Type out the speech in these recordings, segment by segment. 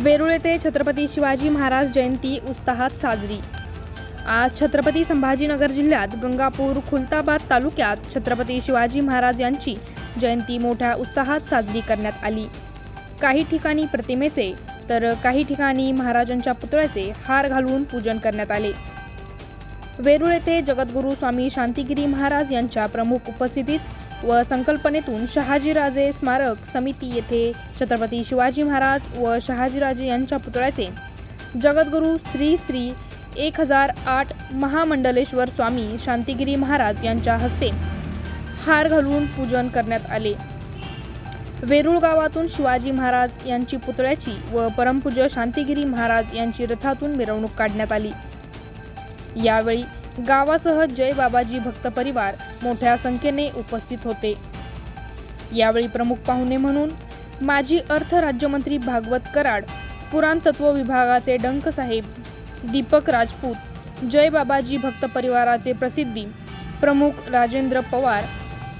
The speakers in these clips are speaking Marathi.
वेरूळ येथे छत्रपती शिवाजी महाराज जयंती उत्साहात साजरी. आज छत्रपती संभाजीनगर जिल्ह्यात गंगापूर खुलताबाद तालुक्यात छत्रपती शिवाजी महाराज यांची जयंती मोठ्या उत्साहात साजरी करण्यात आली. काही ठिकाणी प्रतिमेचे तर काही ठिकाणी महाराजांच्या पुतळ्याचे हार घालून पूजन करण्यात आले. वेरूळ येथे जगद्गुरू स्वामी शांतिगिरी महाराज यांच्या प्रमुख उपस्थितीत व संकल्पनेतून शहाजीराजे स्मारक समिती येथे छत्रपती शिवाजी महाराज व शहाजीराजे यांच्या पुतळ्याचे जगद्गुरू श्री श्री एक हजार आठ महामंडलेश्वर स्वामी शांतिगिरी महाराज यांच्या हस्ते हार घालून पूजन करण्यात आले. वेरूळ गावातून शिवाजी महाराज यांची पुतळ्याची व परमपूज्य शांतिगिरी महाराज यांची रथातून मिरवणूक काढण्यात आली. यावेळी गावासह जय बाबाजी भक्त परिवार मोठ्या संख्येने उपस्थित होते. यावेळी प्रमुख पाहुणे म्हणून माजी अर्थ राज्यमंत्री भागवत कराड पुराणतत्व विभागाचे डंक साहेब दीपक राजपूत जय बाबाजी भक्त परिवाराचे प्रसिद्धी प्रमुख राजेंद्र पवार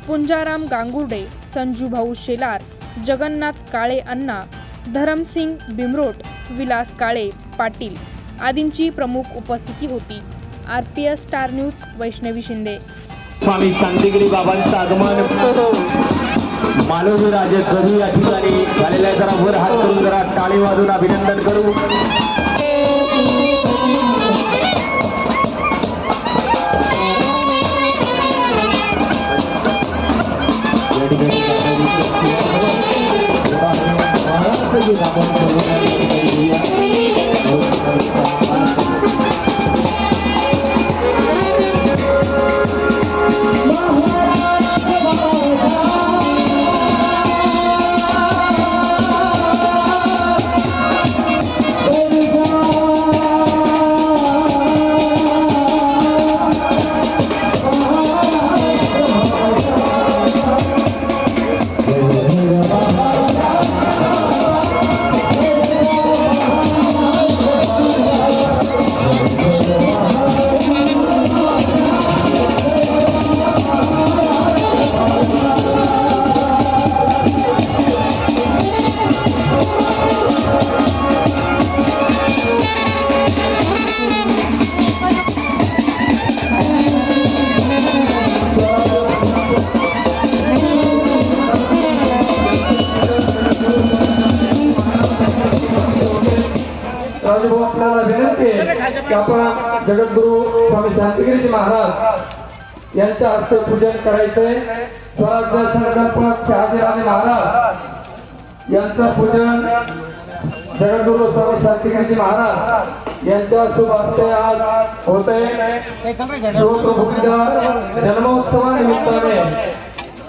पुंजाराम गांगुर्डे संजू भाऊ शेलार जगन्नाथ काळे अण्णा धरमसिंग बिमरोट विलास काळे पाटील आदींची प्रमुख उपस्थिती होती. R P S star news Vaishnavi Shinde. Swami Shantigiri बाबांचं आगमन. मालवणी राजे करू या ठिकाणी झालेल्या आहे. जरा वर हात करून जरा टाळी वाजून अभिनंदन करू. या ठिकाणी बाबाजीचं आपण की आपण जगद्गुरु स्वामी शांतिगिरी महाराज यांच्या हस्ते पूजन करायचंय. स्वराज्य संकल्पक शहाजीराजे महाराज यांचं पूजन जगद्गुरु स्वामी शांतिगिरी महाराज यांच्या शुभ हस्ते आज होत आहे जन्मोत्सवानिमित्ताने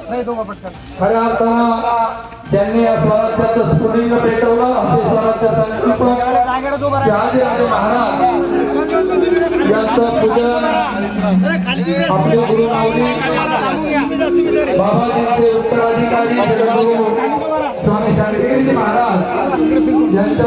खऱ्या अर्थानं ज्यांनी या स्वराज्याचं स्फुलिंग पेटवलं असे स्वराज्य संकल्पक शहाजीराजे महाराज. यांचं पूजन आपले गुरु माऊली बाबाजींचे उत्तराधिकारी स्वामी शांतिगिरी महाराज यांच्या